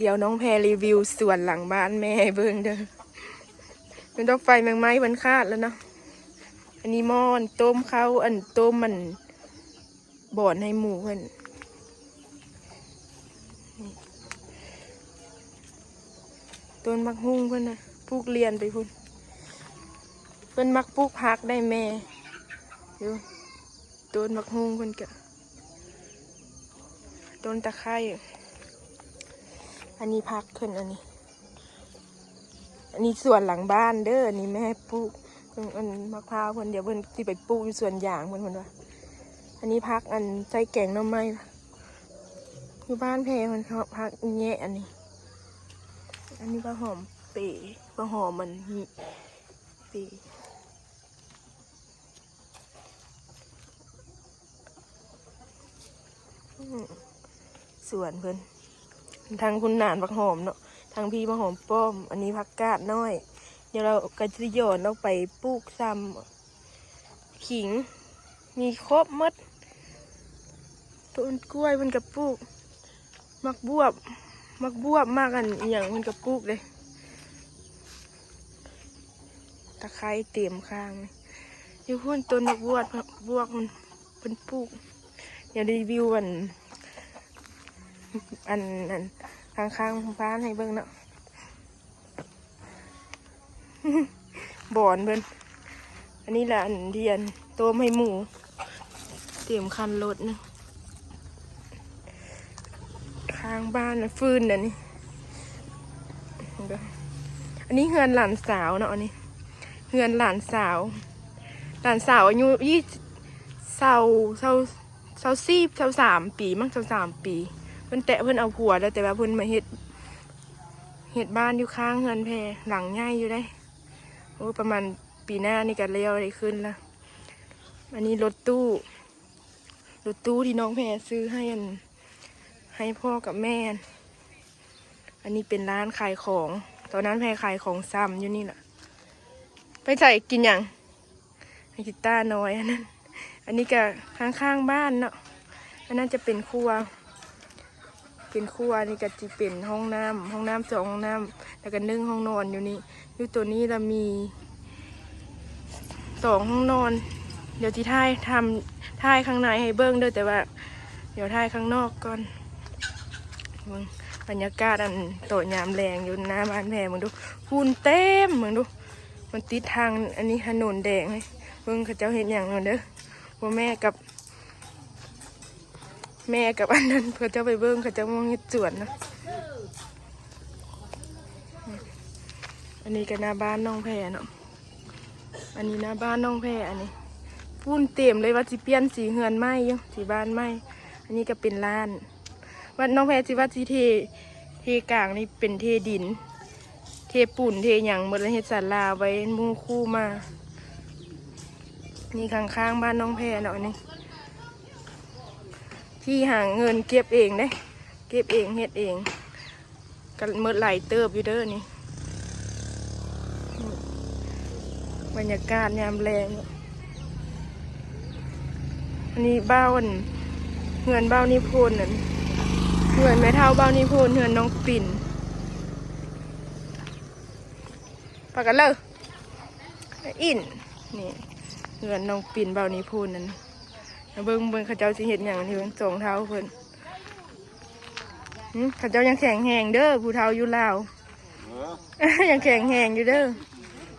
เดี๋ยวน้องแพรรีวิวส่วนหลังบ้านแม่เบิ่งเด้อมันต้องไฟแมงไม้มันคาดแล้วเนาะอันนี้มอนต้มข้าวอันต้มมันบ่อนให้หมูเพิ่นนี่ต้นมักฮุ้งเพิ่นนะปลูกเรียนไปพุ่นเพิ่นมักปลูกพักได้แม่ดูต้นมักฮุ้งเพิ่นกะต้นตะไคร้ อันนี้พักเพิ่นอันนี้ อันนี้สวนหลังบ้านเด้ออันนี้แม่ปลูกเพิ่อันมะพร้าวเพิ่นเดี๋ยวเพิ่นสิไปปลูกอยู่สวนยางเพิ่นเพิ่นว่า อันนี้พักอันใส่แกงน่อไม้อยู่บ้านเพเพิ่นเขาพักแง่อันนี้ อันนี้ก็หอมเป๋ก็หอมมันหิเป๋สวนเพิ่น ทางคุณนานผักหอมเนาะทางพี่ผักหอมป้อม อันนี้ผักกาดน้อย เดี๋ยวเราก็จะโยนเราไปปลูกซ้ำขิง มีครบมดต้นกล้วยมันกับปลูก มักบวบ มักบวบมากกันอย่างมันกับปลูกเลยตะไคร้เตรียมข้างเลยอยู่พุ่นต้นมักบวบบวกมันเป็นปลูก เดี๋ยวรีวิวอัน อันอันข้างข้างบ้านให้เบิ่งเนาะบอนเพิ่นอันนี้แหละอันเดียนต้มให้หมู เตรียมคันรถนะข้างบ้านนะฟืนอันนี้เดี๋ยวอันนี้เฮือนหลานสาวเนาะอันนี้เฮือนหลานสาว หลานสาวอายุยี่เศร้าเศร้าเศร้าสี่เศร้าสามปี มั้งเศร้าสามปี เพิ่นแตะเพิ่นเอาผัวแล้วแต่ว่าเพิ่นมาเฮ็ดเฮ็ดบ้านอยู่ข้างเฮือนแพรหลังใหญ่อยู่ได้โอ้ประมาณปีหน้านี่กันเลี้ยวอะไรขึ้นละอันนี้รถตู้รถตู้ที่น้องแพรซื้อให้อันให้พ่อกับแม่ อันนี้เป็นร้านขายของ ตอนนั้นแพรขายของซ้ำอยู่นี่แหละไปใส่กินอย่างให้กีตาน้อยอันนั้น อันนี้ก็ข้างๆบ้านเนาะอันนั้นจะเป็นครัว เป็นครัวนี่ก็จะเป็นห้องน้ำห้องน้ำสองห้องน้ำแล้วก็นึ่งห้องนอนอยู่นี่อยู่ตัวนี้เรามีสองห้องนอน เดี๋ยวที่ท้ายทำท้ายข้างในให้เบิ้งเด้วยแต่ว่า เดี๋ยวท้ายข้างนอกก่อนเบิ่งบรรยากาศอันโตยามแรงอยู่หน้าบ้านแพรมึงดูหุ่นเต็มมึงดู มันติดทางอันนี้ถนนแดงเลยเบิ่งเขาเจ้าเห็นอย่างนั้นเด้อว่าแม่กับ แม่กับอันนั้นเขาเจ้าไปเบิ้งเขาจ้ามองเห็ดสวนนะอันนี้ก็หน้าบ้านน้องแพรเนาะอันนี้หน้าบ้านน้องแพรอันนี้ปุ้นเต็มเลยว่าสิเปลี่ยนสีเฮือนไหมยู่สีบ้านไหมอันนี้ก็เป็นล้านวัดน้องแพรสิว่าสิเทเทกลางนี่เป็นเทดิน เทปุ่นเทหยังหมดแล้วเฮ็ดศาลาไว้มู่คู่มานี่ข้างๆบ้านน้องแพรเนาะอันนี่ ที่หาเงินเก็บเองเด้เก็บเองเฮ็ดเองกันเมื่อไหลเติบอยู่เด้อนี่บรรยากาศยามแรงอันนี้เบ้าเหือนบ้านิพนธ์นั่นเหือนแม่เท่าเบ้านิพนธ์เหือนน้องปิ่นปากกันเลยอินนี่เหือนน้องปิ่นเบ้านิพนธ์นั่น เบิ้งเบิ้งเขาเจ้าสิเห็ดอย่างนี้เบิ้งสองเท้าเพิ่นหึเขาเจ้ายังแข็งแหงเด้อผู้เท้าอยู่ลาวเออยังแข็งแหงอยู่เด้อ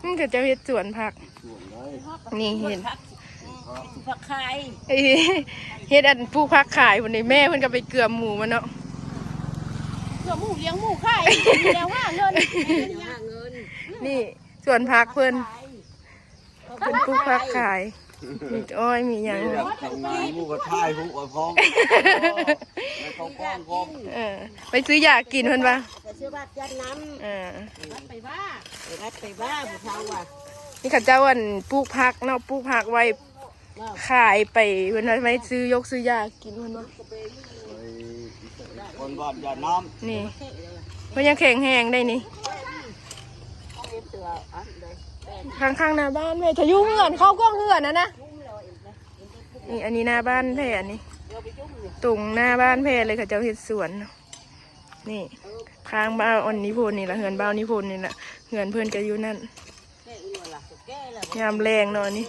หึเขาเจ้าเห็ดสวนผักส่วนได้นี่เห็นผักไข่เอ้ยเฮ็ดอันปลูกผักขายวันนี้แม่เพิ่นก็ไปเกลือหมูมันเนาะเพื่อหมูเลี้ยงหมูไข่เลี้ยงว่าเงินหาเงินนี่ส่วนผักเพิ่นเพิ่นปลูกผักขาย มีอ้อยมีหยัง นี่แหละทำงานผู้กระท่ายผู้กระพ้องไม่ต้องพ้องพ้องเออ ไปซื้อยากินเพิ่นปะแต่ชื่อว่าจัดน้เออำวัดไปบ้าไปวัดไปบ้าผู้ชาวว่ะนี่เขาเจ้าอันปลูกผักเนาะปลูกผักไว้ขายไปเพิ่นว่าไว้ซื้อยกซื้อยากินเพิ่นว่าไปคนบ้านยาน้นี่เพิ่นยังแข็งแรงได้นี่ตัวอะเลย ข้างๆหน้าบ้านแม่จะยุ่งเหือนเข้ากล้องเหือนนะนะนี่อันนี้หน้าบ้านแพรอันนี้เราไปจุ่มเลยตรงหน้าบ้านแพรเลยค่ะเจ้าเห็ดสวน นี่ข้างบ้านอันนี้พูนนี่ละเหือนบ้านนี้พูนนี่ละเหือนเพื่อนก็อยู่นั่นแก่อีหนยามแรงเนาะนี่